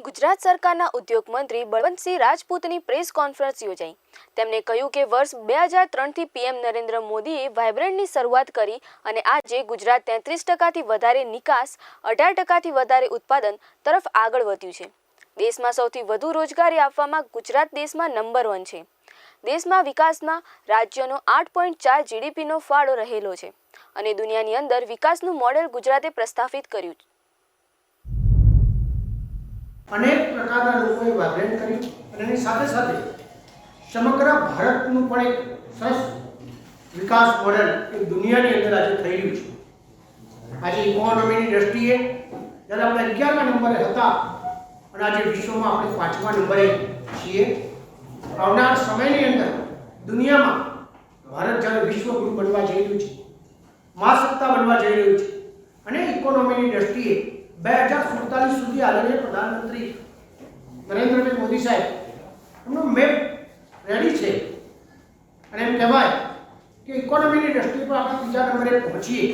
ગુજરાત સરકારના ઉદ્યોગ મંત્રી બળવંતસિંહ રાજપૂતની પ્રેસ કોન્ફરન્સ યોજાઈ. તેમણે કહ્યું કે વર્ષ બે હજાર ત્રણથી પીએમ નરેન્દ્ર મોદીએ વાઇબ્રન્ટની શરૂઆત કરી અને આજે ગુજરાત તેત્રીસ ટકાથી વધારે નિકાસ, અઢાર ટકાથી વધારે ઉત્પાદન તરફ આગળ વધ્યું છે. દેશમાં સૌથી વધુ રોજગારી આપવામાં ગુજરાત દેશમાં નંબર વન છે. દેશમાં વિકાસમાં રાજ્યનો આઠ પોઈન્ટ ચાર જીડીપીનો ફાળો રહેલો છે અને દુનિયાની અંદર વિકાસનું મોડેલ ગુજરાતે પ્રસ્થાપિત કર્યું અનેક પ્રકારના લોકોએ વાઇબ્રન્ટ કર્યું અને એની સાથે સાથે સમગ્ર ભારતનું પણ એક સરસ વિકાસ મોડેલ એ દુનિયાની અંદર આજે થઈ રહ્યું છે. આજે ઇકોનોમીની દ્રષ્ટિએ જ્યારે આપણે અગિયારમા નંબરે હતા અને આજે વિશ્વમાં આપણે પાંચમા નંબરે છીએ, આવનાર સમયની અંદર દુનિયામાં ભારત જ્યારે વિશ્વગુરુ બનવા જઈ રહ્યું છે, મહાસત્તા બનવા જઈ રહ્યું છે અને ઇકોનોમીની દ્રષ્ટિએ બે હજાર સુડતાલીસ સુધી આદરણીય પ્રધાનમંત્રી નરેન્દ્રભાઈ મોદી સાહેબ, એમનો મેપ રેડી છે. અને એમ કહેવાય કે ઇકોનોમીની દ્રષ્ટિએ પણ આપણે ત્રીજા નંબરે પહોંચીએ.